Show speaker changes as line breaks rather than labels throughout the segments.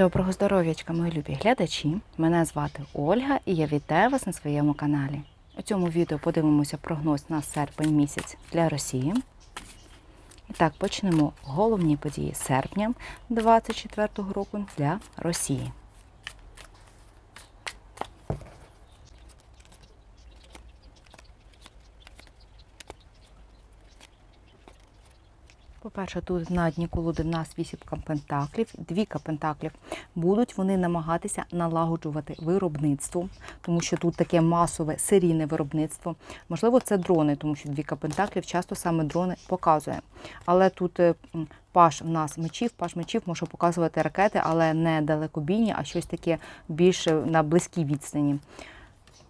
Доброго здоров'ячка, мої любі глядачі! Мене звати Ольга і я вітаю вас на своєму каналі. У цьому відео подивимося прогноз на серпень місяць для Росії. І так, почнемо головні події серпня 2024 року для Росії. По-перше, тут на дні колоди в нас вісімка пентаклів, двіка пентаклів. Будуть вони намагатися налагоджувати виробництво, тому що тут таке масове серійне виробництво. Можливо, це дрони, тому що двіка пентаклів часто саме дрони показує. Але тут е, паш в нас мечів, паш мечів може показувати ракети, але не далекобійні, а щось таке більше на близькій відстані.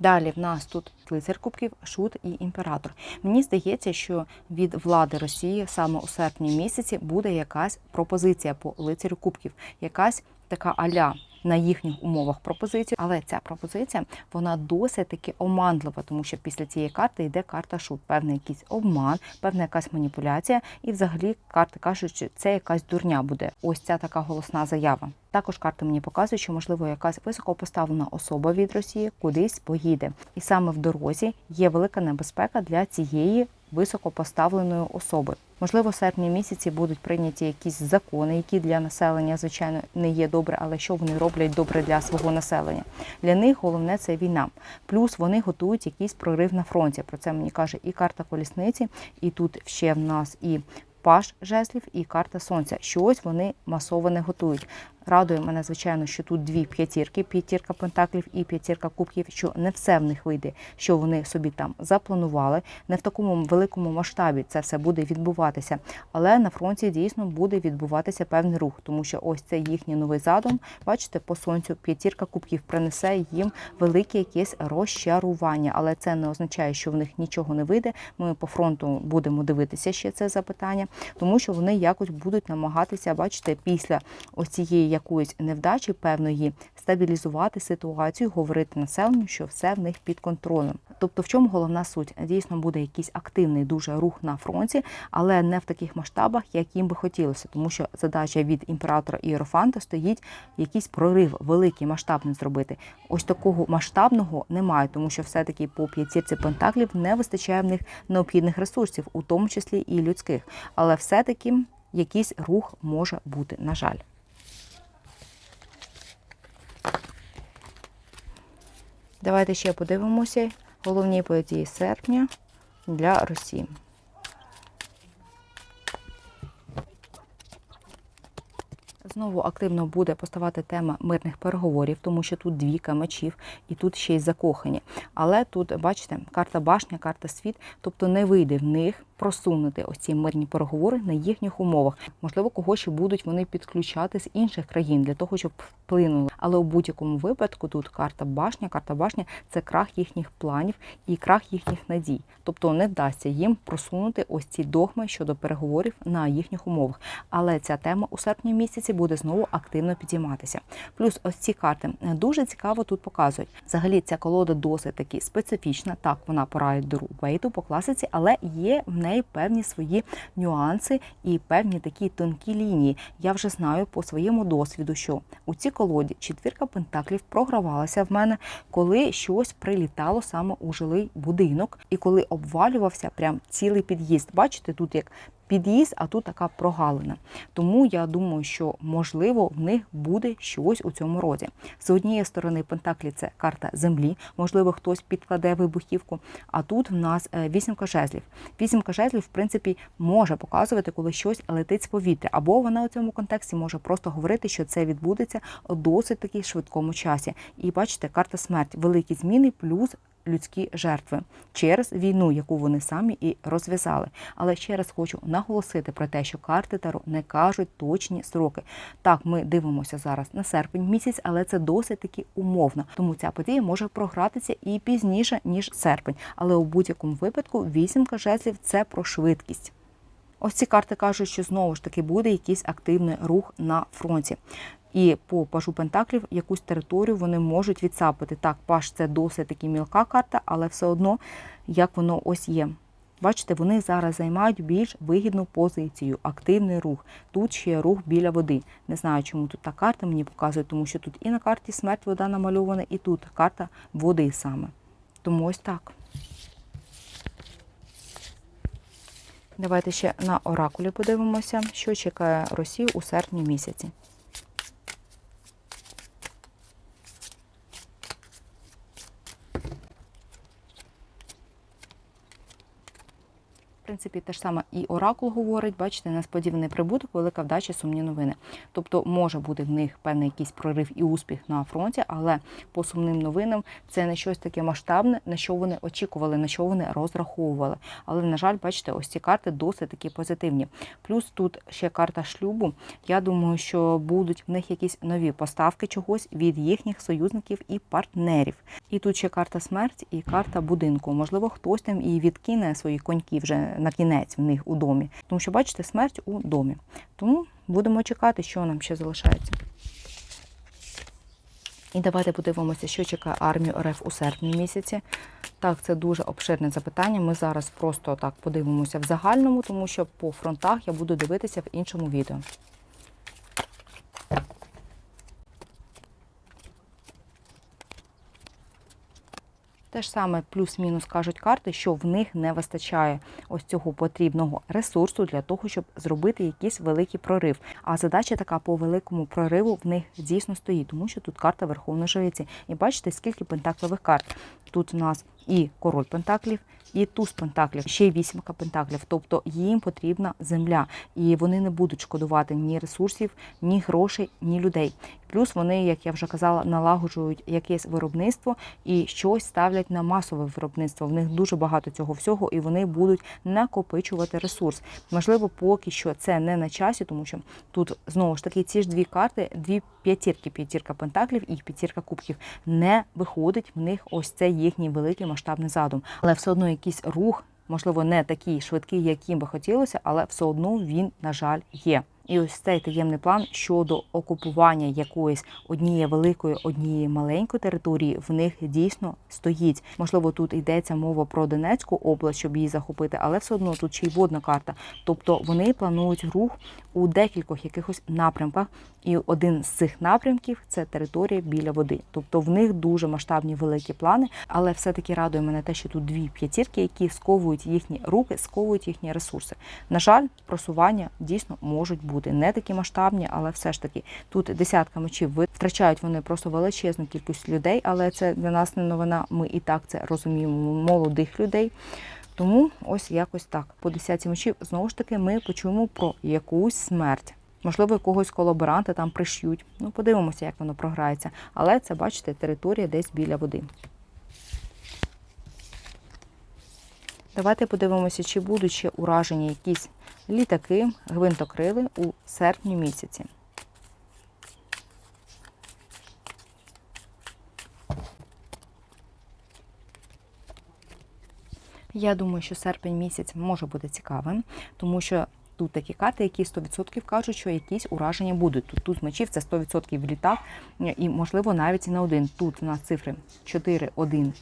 Далі в нас тут лицар кубків, шут і імператор. Мені здається, що від влади Росії саме у серпні місяці буде якась пропозиція по лицарю кубків, якась така аля. На їхніх умовах пропозицію, але ця пропозиція вона досить таки оманлива, тому що після цієї карти йде карта шут, певний якийсь обман, певна якась маніпуляція, і взагалі карти кажуть, що це якась дурня буде. Ось ця така голосна заява. Також карти мені показують, що можливо якась високопоставлена особа від Росії кудись поїде, і саме в дорозі є велика небезпека для цієї високопоставленої особи. Можливо, в серпні місяці будуть прийняті якісь закони, які для населення, звичайно, не є добре, але що вони роблять добре для свого населення. Для них головне це війна. Плюс вони готують якийсь прорив на фронті. Про це мені каже і карта колісниці, і тут ще в нас і паш жезлів, і карта сонця. Щось вони масово не готують. Радує мене, звичайно, що тут дві п'ятірки, п'ятірка пентаклів і п'ятірка кубків, що не все в них вийде, що вони собі там запланували. Не в такому великому масштабі це все буде відбуватися. Але на фронті дійсно буде відбуватися певний рух, тому що ось це їхній новий задум. Бачите, по сонцю п'ятірка кубків принесе їм велике якесь розчарування, але це не означає, що в них нічого не вийде. Ми по фронту будемо дивитися ще це запитання, тому що вони якось будуть намагатися, бачите, після ось цієї якоїсь невдачі певної стабілізувати ситуацію, говорити населенню, що все в них під контролем. Тобто, в чому головна суть? Дійсно буде якийсь активний дуже рух на фронті, але не в таких масштабах, як їм би хотілося, тому що задача від імператора Іерофанта стоїть якийсь прорив, великий масштабний зробити. Ось такого масштабного немає, тому що все-таки по п'ятірці пентаклів не вистачає в них необхідних ресурсів, у тому числі і людських. Але все-таки якийсь рух може бути, на жаль. Давайте ще подивимося головні події серпня для Росії. Знову активно буде поставати тема мирних переговорів, тому що тут двіка мечів і тут ще й закохані. Але тут, бачите, карта башня, карта світ, тобто не вийде в них просунути ось ці мирні переговори на їхніх умовах. Можливо, когось ще будуть вони підключати з інших країн для того, щоб вплинули. Але у будь-якому випадку тут карта башня, карта башня це крах їхніх планів і крах їхніх надій. Тобто не вдасться їм просунути ось ці догми щодо переговорів на їхніх умовах. Але ця тема у серпні місяці буде знову активно підійматися. Плюс ось ці карти дуже цікаво тут показують. Взагалі ця колода досить таки специфічна. Так, вона по райдеру Вейту по класиці, але є в неї певні свої нюанси і певні такі тонкі лінії. Я вже знаю по своєму досвіду, що у цій колоді четвірка пентаклів програвалася в мене, коли щось прилітало саме у жилий будинок, і коли обвалювався прям цілий під'їзд. Бачите, тут як під'їзд, а тут така прогалина. Тому я думаю, що можливо в них буде щось у цьому роді. З однієї сторони, Пентаклі це карта землі, можливо, хтось підкладе вибухівку. А тут в нас е, вісімка жезлів. Вісімка жезлів, в принципі, може показувати, коли щось летить з повітря, або вона у цьому контексті може просто говорити, що це відбудеться досить таки швидкому часі. І бачите, карта смерть, великі зміни плюс людські жертви через війну, яку вони самі і розв'язали. Але ще раз хочу наголосити про те, що карти Таро не кажуть точні сроки. Так, ми дивимося зараз на серпень місяць, але це досить таки умовно. Тому ця подія може програтися і пізніше ніж серпень. Але у будь-якому випадку вісімка жезлів це про швидкість. Ось ці карти кажуть, що знову ж таки буде якийсь активний рух на фронті. І по пажу Пентаклів якусь територію вони можуть відсапити. Так, паш це досить таки мілка карта, але все одно як воно ось є. Бачите, вони зараз займають більш вигідну позицію, активний рух. Тут ще рух біля води. Не знаю, чому тут та карта мені показує, тому що тут і на карті смерть вода намальована, і тут карта води саме. Тому ось так. Давайте ще на оракулі подивимося, що чекає Росію у серпні місяці. Принципі, те ж саме і оракул говорить, бачите, несподіваний прибуток, велика вдача, сумні новини. Тобто може бути в них певний якийсь прорив і успіх на фронті, але по сумним новинам це не щось таке масштабне, на що вони очікували, на що вони розраховували. Але, на жаль, бачите, ось ці карти досить такі позитивні. Плюс тут ще карта шлюбу. Я думаю, що будуть в них якісь нові поставки чогось від їхніх союзників і партнерів. І тут ще карта смерть і карта будинку. Можливо, хтось там і відкине свої коньки вже на кінець в них у домі. Тому що, бачите, смерть у домі. Тому будемо чекати, що нам ще залишається. І давайте подивимося, що чекає армію РФ у серпні місяці. Так, це дуже обширне запитання. Ми зараз просто так подивимося в загальному, тому що по фронтах я буду дивитися в іншому відео. Те ж саме плюс-мінус кажуть карти, що в них не вистачає ось цього потрібного ресурсу для того, щоб зробити якийсь великий прорив. А задача така по великому прориву в них дійсно стоїть, тому що тут карта Верховної Жриці. І бачите, скільки пентаклевих карт. Тут у нас і король пентаклів, і туз пентаклів, ще й вісімка пентаклів. Тобто їм потрібна земля, і вони не будуть шкодувати ні ресурсів, ні грошей, ні людей. Плюс вони, як я вже казала, налагоджують якесь виробництво і щось ставлять на масове виробництво. В них дуже багато цього всього, і вони будуть накопичувати ресурс. Можливо, поки що це не на часі, тому що тут знову ж таки ці ж дві карти, дві п'ятірки, п'ятірка пентаклів і п'ятірка кубків. Не виходить в них ось це їхній великий масштабний задум, але все одно якийсь рух. Можливо, не такий швидкий, яким би хотілося, але все одно він, на жаль, є. І ось цей таємний план щодо окупування якоїсь однієї великої, однієї маленької території в них дійсно стоїть. Можливо, тут йдеться мова про Донецьку область, щоб її захопити, але все одно тут ще й водна карта. Тобто вони планують рух у декількох якихось напрямках, і один з цих напрямків це територія біля води. Тобто в них дуже масштабні великі плани, але все-таки радує мене те, що тут дві п'ятірки, які сковують їхні руки, сковують їхні ресурси. На жаль, просування дійсно можуть бути не такі масштабні, але все ж таки тут десятка мечів втрачають вони просто величезну кількість людей, але це для нас не новина. Ми і так це розуміємо, молодих людей. Тому ось якось так. По десятці мечів знову ж таки ми почуємо про якусь смерть. Можливо, якогось колаборанта там приш'ють. Ну, подивимося, як воно програється. Але це, бачите, територія десь біля води. Давайте подивимося, чи будуть ще уражені якісь літаки, гвинтокрили у серпні місяці. Я думаю, що серпень місяць може бути цікавим, тому що тут такі карти, які 100% кажуть, що якісь ураження будуть. Тут тут мечів це 100% літак, і, можливо, навіть і на один. Тут у нас цифри 4, 1,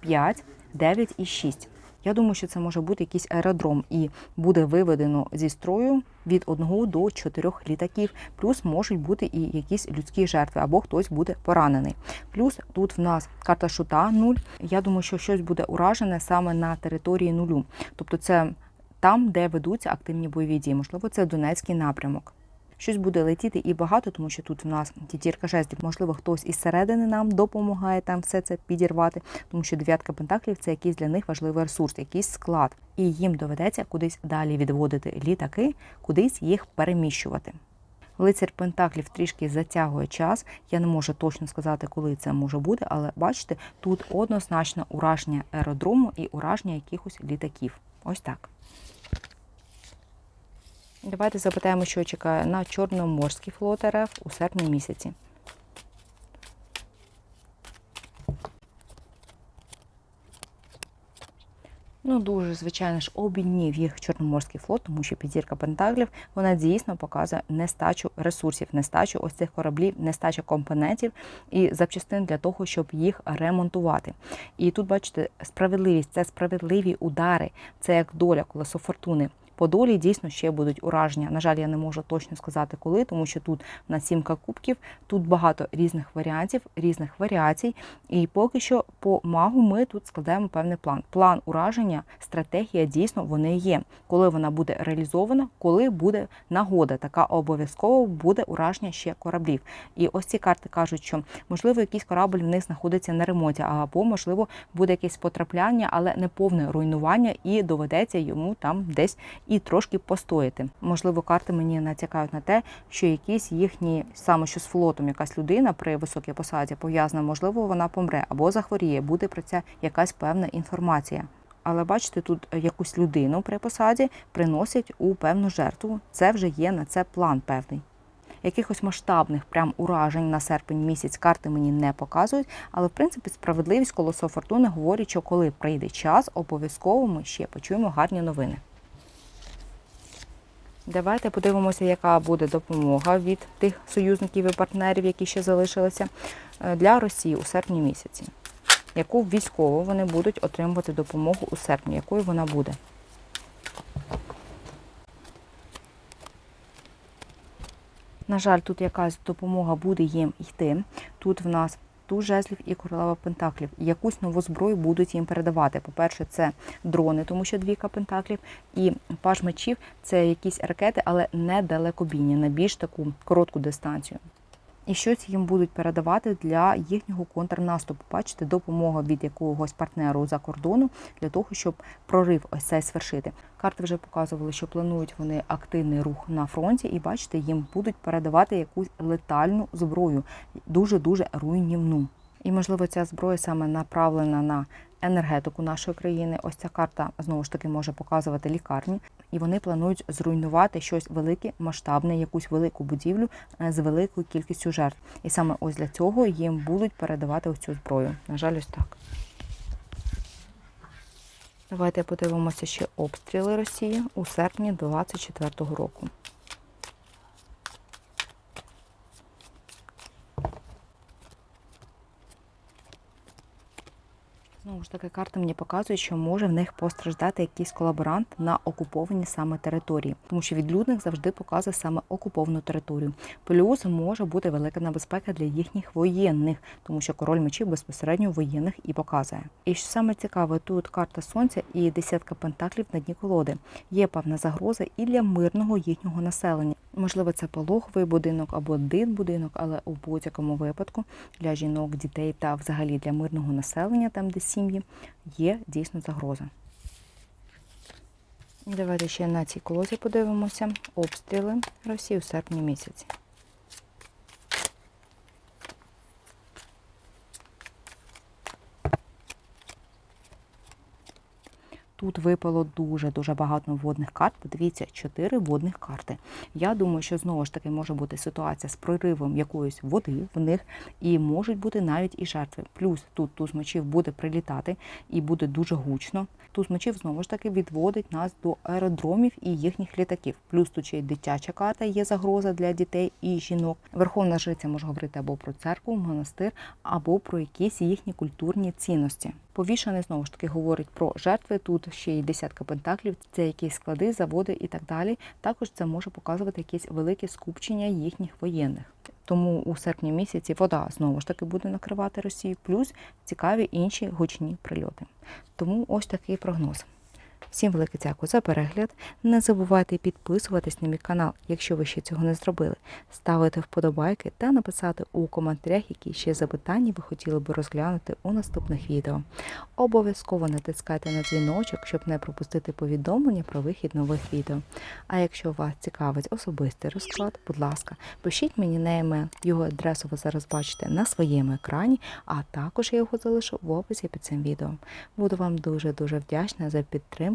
5, 9 і 6. Я думаю, що це може бути якийсь аеродром і буде виведено зі строю від одного до чотирьох літаків. Плюс можуть бути і якісь людські жертви, або хтось буде поранений. Плюс тут в нас карта шута нуль. Я думаю, що щось буде уражене саме на території нулю. Тобто, це там, де ведуться активні бойові дії. Можливо, це Донецький напрямок щось буде летіти і багато, тому що тут в нас тітірка жезлів, можливо, хтось із середини нам допомагає там все це підірвати, тому що дев'ятка пентаклів це якийсь для них важливий ресурс, якийсь склад, і їм доведеться кудись далі відводити літаки, кудись їх переміщувати. Лицар Пентаклів трішки затягує час. Я не можу точно сказати, коли це може бути, але бачите, тут однозначно ураження аеродрому і ураження якихось літаків. Ось так. Давайте запитаємо, що чекає на Чорноморський флот РФ у серпні місяці. Ну, дуже, звичайно ж, обіднів їх Чорноморський флот, тому що п'ятірка Пентаклів вона дійсно показує нестачу ресурсів, нестачу ось цих кораблів, нестачу компонентів і запчастин для того, щоб їх ремонтувати. І тут, бачите, справедливість це справедливі удари, це як доля колесо фортуни. По долі дійсно ще будуть ураження. На жаль, я не можу точно сказати коли, тому що тут на сімка кубків, тут багато різних варіантів, різних варіацій. І поки що по магу ми тут складаємо певний план. План ураження, стратегія дійсно вони є. Коли вона буде реалізована, коли буде нагода, така обов'язково буде ураження ще кораблів. І ось ці карти кажуть, що можливо якийсь корабль в них знаходиться на ремонті, або можливо буде якесь потрапляння, але не повне руйнування, і доведеться йому там десь і трошки постояти. Можливо, карти мені натякають на те, що якісь їхні саме що з флотом, якась людина при високій посаді пов'язана, можливо, вона помре або захворіє, буде про це якась певна інформація. Але бачите, тут якусь людину при посаді приносять у певну жертву. Це вже є на це план певний. Якихось масштабних прям уражень на серпень місяць карти мені не показують, але в принципі справедливість колесо фортуни говорить, що коли прийде час, обов'язково ми ще почуємо гарні новини. Давайте подивимося, яка буде допомога від тих союзників і партнерів, які ще залишилися е, для Росії у серпні місяці. Яку військову вони будуть отримувати допомогу у серпні, якою вона буде? На жаль, тут якась допомога буде їм йти. Тут в нас туз жезлів і королева пентаклів. Якусь нову зброю будуть їм передавати. По-перше, це дрони, тому що двійка пентаклів, і паж мечів це якісь ракети, але не далекобійні, на більш таку коротку дистанцію. І щось їм будуть передавати для їхнього контрнаступу. Бачите, допомога від якогось партнеру за кордону для того, щоб прорив ось цей свершити. Карти вже показували, що планують вони активний рух на фронті, і бачите, їм будуть передавати якусь летальну зброю, дуже дуже руйнівну. І можливо, ця зброя саме направлена на енергетику нашої країни. Ось ця карта знову ж таки може показувати лікарні, і вони планують зруйнувати щось велике, масштабне, якусь велику будівлю е, з великою кількістю жертв. І саме ось для цього їм будуть передавати ось цю зброю. На жаль, ось так. Давайте подивимося ще обстріли Росії у серпні 2024 року. Знову ж таки, карти мені показують, що може в них постраждати якийсь колаборант на окупованій саме території, тому що відлюдник завжди показує саме окуповану територію. Плюс може бути велика небезпека для їхніх воєнних, тому що король мечів безпосередньо воєнних і показує. І що саме цікаве, тут карта сонця і десятка пентаклів на дні колоди. Є певна загроза і для мирного їхнього населення. Можливо, це пологовий будинок або дитбудинок, але у будь-якому випадку для жінок, дітей та взагалі для мирного населення, там де сім'ї, є дійсно загроза. Давайте ще на цій колозі подивимося. Обстріли Росії у серпні місяці. Тут випало дуже-дуже багато водних карт. Подивіться, чотири водних карти. Я думаю, що знову ж таки може бути ситуація з проривом якоїсь води в них, і можуть бути навіть і жертви. Плюс тут туз мечів буде прилітати і буде дуже гучно. Туз мечів знову ж таки відводить нас до аеродромів і їхніх літаків. Плюс тут ще й дитяча карта є загроза для дітей і жінок. Верховна жриця може говорити або про церкву, монастир, або про якісь їхні культурні цінності. Повішаний знову ж таки говорить про жертви. Тут ще й десятка пентаклів, це якісь склади, заводи і так далі. Також це може показувати якесь велике скупчення їхніх воєнних. Тому у серпні місяці вода знову ж таки буде накривати Росію, плюс цікаві інші гучні прильоти. Тому ось такий прогноз. Всім велике дякую за перегляд. Не забувайте підписуватись на мій канал, якщо ви ще цього не зробили, ставити вподобайки та написати у коментарях, які ще запитання ви хотіли би розглянути у наступних відео. Обов'язково натискайте на дзвіночок, щоб не пропустити повідомлення про вихід нових відео. А якщо вас цікавить особистий розклад, будь ласка, пишіть мені на емейл. Його адресу ви зараз бачите на своєму екрані, а також я його залишу в описі під цим відео. Буду вам дуже-дуже вдячна за